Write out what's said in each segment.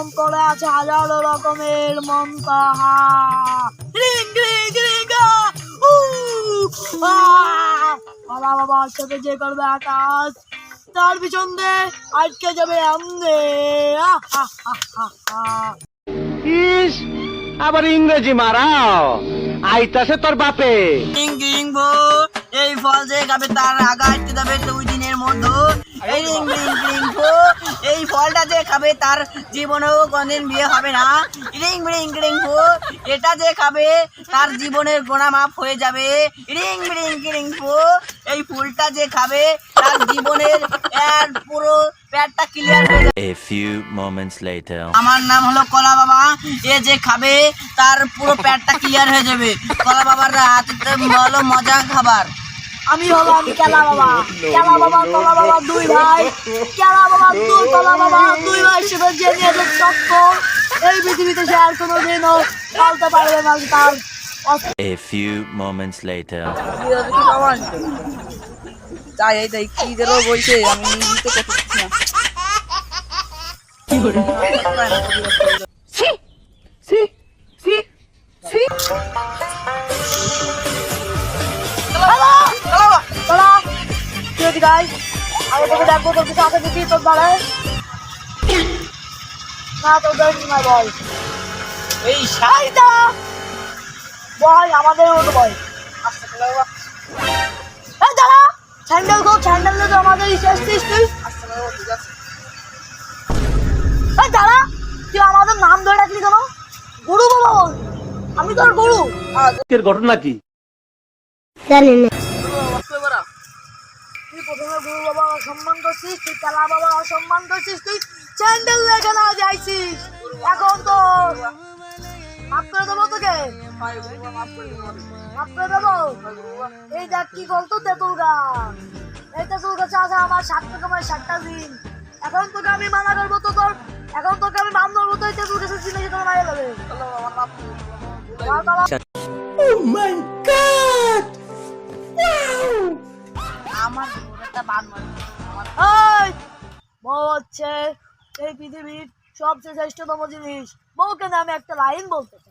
অন্তরে আছে হাজারো রকমের মন্তাহা রিং রিং রিং। বাবা সাথে যে করবে আকাশ তার পিছন দিয়ে আটকে যাবে আমনে। ইস আবার ইংরেজি মারাও আইতাছে তোর বাপে রিং রিং ভো এই ফল যে খাবে তার আগা আটকে যাবে দুই দিনের মধ্যে। এই রিং রিং রিং এই ফলটা যে খাবে তার জীবনেও কোনদিন বিয়ে হবে না। রিং রিং রিং ফো এটা যে খাবে তার জীবনের গোনা মাপ হয়ে যাবে। রিং রিং রিং এই ফুলটা যে খাবে তার জীবনের এক পুরো পেটটা ক্লিয়ার যাবে A few moments later. আমার নাম হলো কলা বাবা। এ যে খাবে তার পুরো পেটটা ক্লিয়ার হয়ে যাবে। কলা বাবার হাতে হলো মজা খাবার। আমি হলাম কেলা বাবা। কেলা বাবা কলা বাবা দুই ভাই। কেলা বাবা দুই কলা বাবা দুই ভাই সেটা যে নিয়েছে চক্ক এই পৃথিবীতে সে আর কোনোদিনও পালতে পারবে না তার A few moments later. তাই এই তাই কি দিল বলছে আমি নিতে করতেছি না। তোরা তুই এদিকে আয় আমি তোকে দেখব তোর কিছু আছে দেখি তোর দাঁড়ায় না তোর দেখি না বল এই শাড়িটা বল আমাদের মতো বল দাঁড়া স্যান্ডেল গো স্যান্ডেল তো আমাদের এসেছিস তুই দাঁড়া তুই আমাদের নাম ধরে রাখলি কেন গরু বাবা বল আমি তোর গরু এর ঘটনা কি? তুই প্রথমে গুরু বাবা অসম্মান করছিস তুই কালা বাবা অসম্মান করছিস তুই স্যান্ডেল লেগে না যাইছিস। এখন তো মাফ করে দেবো তোকে। মাফ করে দেবো। এই দেখ কি বলতো তেঁতুল গাছ। এই তেঁতুল গাছে আছে আমার ষাট টাকা মানে ষাটটা দিন এখন তোকে আমি মানা করব তো তোর এখন তোকে আমি মান ধরবো তো এই তেঁতুল গাছের মারা যাবে আমার বাবা আমার একটা বান এই বউ হচ্ছে এই পৃথিবীর সবচেয়ে শ্রেষ্ঠতম জিনিস। বউকে আমি একটা লাইন বলতে চাই।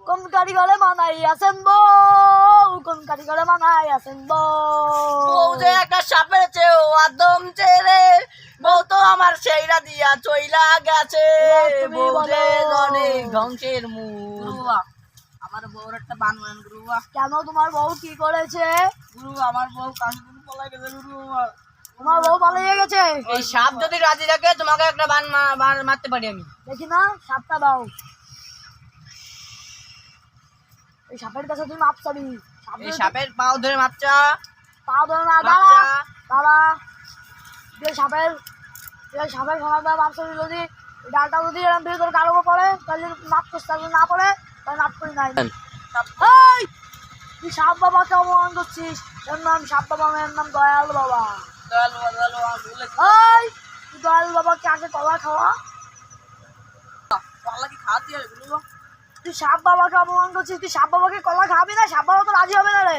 কোন কারিগরে মানাই আছেন বউ? কোন কারিগরে মানাই আছেন বউ? যে একটা সাপের চেয়েও আদম ছেড়ে বউ তো আমার সেইরা দিয়া চইলা গেছে। ধ্বংসের মূল। আমার বউর একটা গুরু কেন তোমার বউ কি করেছে? গুরু আমার বউ কাছে পলাই গেছে গুরু তোমার বউ পালিয়ে গেছে? এই সাপ যদি রাজি থাকে তোমাকে একটা বান মারতে পারি আমি। দেখি না সাপটা দাও। এই সাপের কাছে তুমি মাপ চাবি। এই সাপের পাও ধরে মাপচা পা ধরে না মাপচা দাঁড়া তুই সাপের তুই সাপের খানা দাও মাপ চাবি যদি। ডালটা যদি এরকম দিয়ে তোর কারও পড়ে তাহলে মাপ করতে হবে না পড়ে তাহলে মাপ করি নাই। এই! তুই সাপ বাবাকে অপমান করছিস। এর নাম সাপ বাবা এর নাম দয়াল বাবা। দয়ালু দয়ালু আমার বলে এই! তুই দয়াল বাবাকে আগে কলা খাওয়া। পাল্লা কি খাওয়াতে হবে তুই সাপ বাবাকে অপমান করছিস তুই সাপ বাবাকে কলা খাবি না? সাপ বাবা তো রাজি হবে না রে।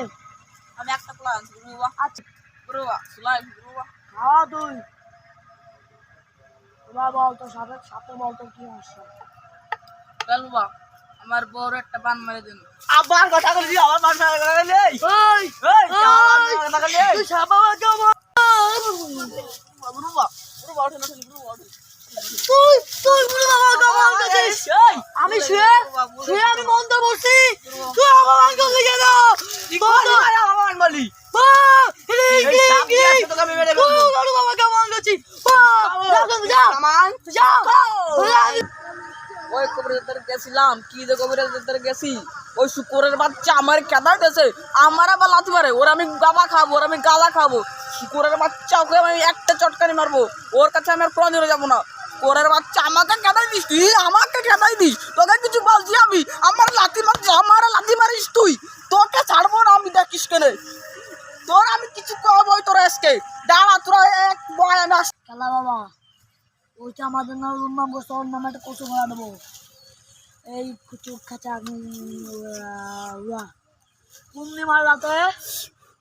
আমি একটা প্লান আনছি গুরু বাবা। আচ্ছা। গুরু বাবা সুলাই গুরু বাবা। খাওয়া তুই। বল তো সাপে সাপে বল তোর কি দয়ালু বাবা আমার বউর একটা বান মেরে দিন। আবার কথা বান মেরে নেই কথা নেই তুই সাপ বাবাকে অপমান গুরু বাবা গুরু বাবা ওঠে না গুরু বাবা ওঠে তুই তুই বুড়ো বাবাকে অপমান করছিস এই আমি শুয়ে শুয়ে আমি মন্ত্র পড়ছি তুই অপমান করলি কেন বল তো। আমার বলি বাহ! রিং, এই রিং, সাপ দিয়ে রিং। আজকে তোকে আমি মেরে তুই ফেলব। বুড়ো বাবাকে অপমান করছিস বাহ! যা, যা, যা। সামান যা। যা। ওই কবরের ভিতরে গেছিলাম, কি যে কবরের ভিতরে গেছি? ওই শুকরের বাচ্চা আমার কেদার গেছে আমার আবার লাথি মারে, ওর আমি গাবা খাব, ওর আমি গালা খাব। শুকরের বাচ্চা, ওকে আমি একটা চটকানি মারবো, ওর কাছে আমি আর কোনদিনও যাব না। কোরের বাচ্চা, আমাকে কেদাই দিস তুই? আমাকে কেদাই দিস? তোকে কিছু বলছি আমি? আমার লাথি মারছি, আমার লাথি মারিস তুই? তোকে ছাড়বো না আমি, দেখিস কেনে? তোর আমি কিছু কবই তোরা আজকে। দাঁড়া, তোরা এক বয় আমি খেলা বাবা, ওইটা আমাদের নাম রুম নাম করছে ওর একটা কচু দেবো এই কুচু খাঁচা পূর্ণিমার রাতে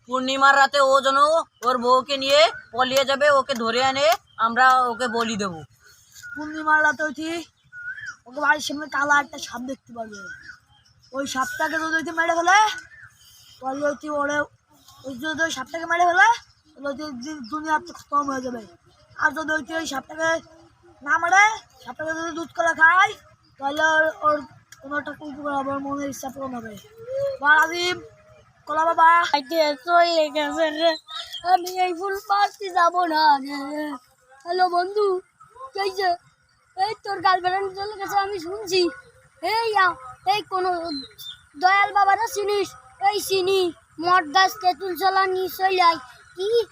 পূর্ণিমার রাতে ও যেন ওর বউকে নিয়ে পলিয়ে যাবে, ওকে ধরে আনে, আমরা ওকে বলি দেবো। পূর্ণিমার রাতে হইতি ওকে বাড়ির সামনে কালা একটা সাপ দেখতে পারবে ওই সাপটাকে যদি হইতে মেরে ফেলে, তাহলে হইতে ওরে, ওই যদি ওই সাপটাকে মেরে ফেলে, তাহলে দুনিয়ার তো খতম হয়ে যাবে। আর যদি হইতে ওই সাপটাকে না মারে, সাপটাকে যদি দুধ করে খায় তাহলে ওর- কোনো ইচ্ছা পূরণ হবে। বা কলা বাবা। চলে গেছে রে আমি এই ফুল পাড়তে যাব না হ্যালো বন্ধু যে, এই তোর গার্লফ্রেন্ড চলে গেছে, আমি শুনছি। এই এই কোন দয়াল বাবারা চিনিস? এই চিনি মঠ গাছ, তেঁতুল চলা চলে আয়। কি?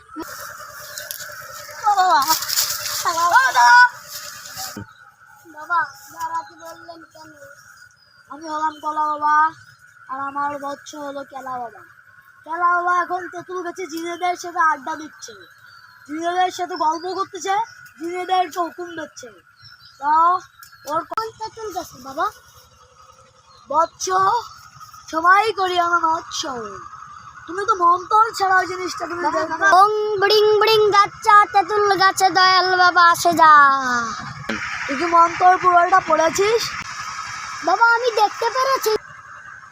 আমি হলাম কলা বাবা, আর আমার বচ্চ হলো কেলা বাবা। কেলা বাবা এখন তেঁতুল গাছে জিনেদের সাথে আড্ডা দিচ্ছে। জিনেদের সাথে গল্প করতেছে, জিনেদেরকে হুকুম দিচ্ছে। তা, ওর কোন তেঁতুল বাবা? বচ্চ, সবাই করি আমার মৎস্য। তুমি তো মন্তর ছাড়া ওই জিনিসটা তুমি দেখো না। বং বড়িং বড়িং গাছা তেঁতুল গাছে দয়াল বাবা আসে যা। তুই কি মন্তর পুরোটা পড়েছিস? বাবা আমি দেখতে পেরেছি।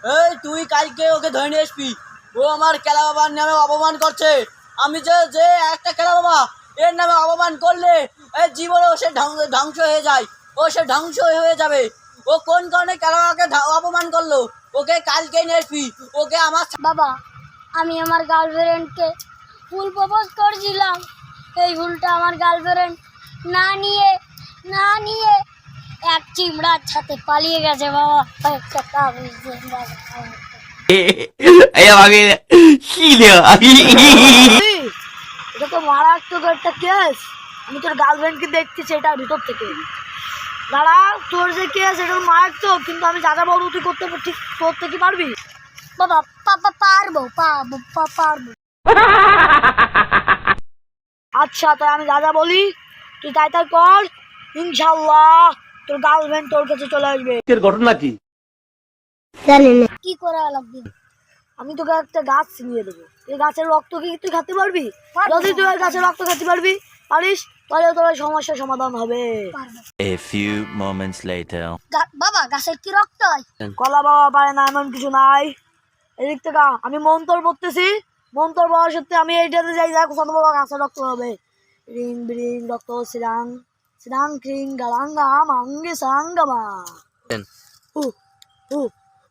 এই তুই কালকে ওকে ধরে নিয়ে আসবি। ও আমার খেলা বাবার নামে অপমান করছে। আমি যে যে একটা খেলা বাবা এর নামে অপমান করলে এই জীবনে ও সে ধ্বং- ধ্বংস হয়ে যায়। ও সে ধ্বংস হয়ে যাবে। ও কোন কারণে খেলা বাবাকে অপমান করল? ওকে কালকে নিয়ে আসবি। ওকে আমার বাবা আমি আমার গার্লফ্রেন্ডকে ফুল প্রপোজ করেছিলাম। এই ফুলটা আমার গার্লফ্রেন্ড না নিয়ে না নিয়ে এক চিমড়ার সাথে পালিয়ে গেছে বাবা। আমাকে। এটা তো মারাত্মক একটা কেস আমি তোর গার্লফ্রেন্ডকে দেখতেছি এটা ভিতর থেকে। দাঁড়া তোর যে কেস এটা মারাত্মক কিন্তু আমি যা যা বলব তুই করতে ঠিক করতে কি পারবি? বাবা পারব পারব আচ্ছা তাই আমি যা বলি তুই তাই তাই কর ইনশাল্লাহ তোর গার্লফ্রেন্ড তোর কাছে চলে আসবে। এর ঘটনা কি? কি করা লাগবে? আমি তোকে একটা গাছ ছিনিয়ে দেবো। এই গাছের রক্ত কি তুই খেতে পারবি? যদি তুই ওই গাছের রক্ত খেতে পারবি পারিস? তাহলে তোর সমস্যার সমাধান হবে। পারব। A few moments later. বাবা গাছের কি রক্ত? হয়। কলা বাবা পারে না এমন কিছু নাই। এদিক থেকে আমি মন্তর পড়তেছি মন্তর পড়ার সত্যি আমি এইটাতে যাই দেখ কত বড় গাছের রক্ত হবে। রিং বিরিং রক্ত সিরাং সিরাং ক্রিং গালাঙ্গা মাঙ্গে সাঙ্গামা হু হু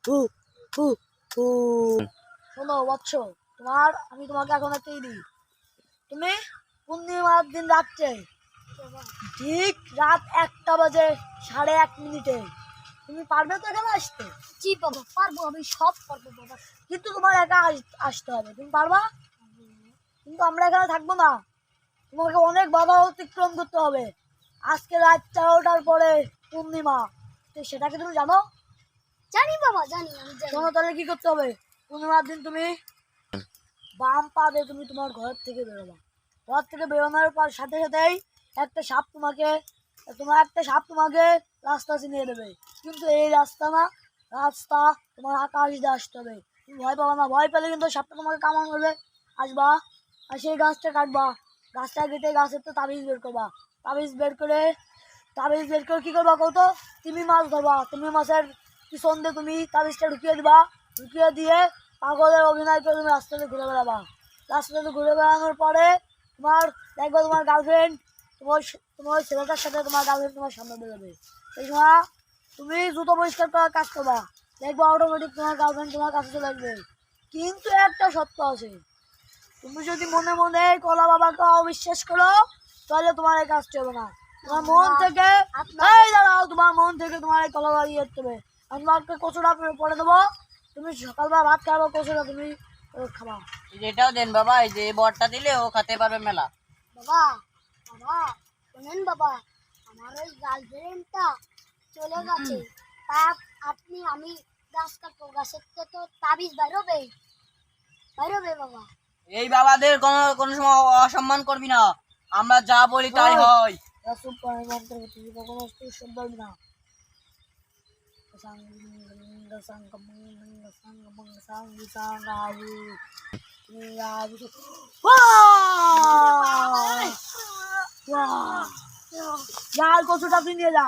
হু হু হু। শোনো বৎস তোমার আমি তোমাকে এখন একটা দিই। তুমি পূর্ণিমার দিন রাত্রে ঠিক রাত একটা বাজে সাড়ে এক মিনিটে তুমি পারবে তো এখানে আসতে? জি বাবা পারব আমি সব পারব বাবা। কিন্তু তোমার একা আসতে হবে। তুমি পারবা? কিন্তু আমরা এখানে থাকব না। তোমাকে অনেক বাধা অতিক্রম করতে হবে। আজকে রাত তেরোটার পরে পূর্ণিমা। তো সেটাকে তুমি জানো? জানি বাবা জানি আমি জানি। তাহলে কি করতে হবে? পূর্ণিমার দিন তুমি বাম পা দিয়ে তুমি তোমার ঘর থেকে বেরোবা। ঘর থেকে বেরোনোর পর সাথে সাথেই একটা সাপ তোমাকে তোমার একটা সাপ তোমাকে রাস্তা চিনিয়ে দেবে। কিন্তু এই রাস্তা না, রাস্তা তোমার আকাশ দিয়ে আসতে হবে। তুমি ভয় পাবা না, ভয় পেলে কিন্তু সাপটা তোমাকে কামড় করবে আসবা, আর সেই গাছটা কাটবা। গাছটা কেটে গাছের তো তাবিজ বের করবা। তাবিজ বের করে, তাবিজ বের করে কী করবা কত তুমি মাছ ধরবা। তুমি মাছের পিছন দিয়ে তুমি তাবিজটা ঢুকিয়ে দিবা। ঢুকিয়ে দিয়ে পাগলের অভিনয় করে তুমি রাস্তাতে ঘুরে বেড়াবা। রাস্তাতে ঘুরে বেড়ানোর পরে তোমার, দেখবে তোমার গার্লফ্রেন্ড তোমার তোমার ছেলেটার সাথে তোমার গার্লফ্রেন্ড তোমার সামনে বেরোবে। সেই সময় তুমি জুতো পরিষ্কার করার কাজ করবা। দেখবা অটোমেটিক তোমার গার্লফ্রেন্ড তোমার কাছে চলে আসবে। কিন্তু একটা সত্য আছে। তুমি যদি মনে মনে কলা বাবাকে অবিশ্বাস করো তাহলে তোমার এই কাজটা হবে না। তোমার মন থেকে এই দাঁড়াও তোমার মন থেকে তোমার এই কলা বাবা ইয়ে হবে। আমি তোমাকে কচুটা পরে দেবো। তুমি সকালবেলা ভাত খাব কচুটা তুমি খাবা। এটাও দেন বাবা এই যে বরটা দিলে ও খেতে পারবে মেলা। বাবা বাবা শোনেন বাবা আমার ওই গার্লফ্রেন্ডটা চলে গেছে। তা আপনি আমি গাছ কাটবো গাছের তো তাবিজ বেরোবে। বেরোবে বাবা। এই বাবাদের কোনো কোনো সময় অসম্মান করবি না। আমরা যা বলি তাই হয়। রাসুল করে মন্ত্র কখনো তুই শব্দ না। যা কচুটা তুই নিয়ে যা।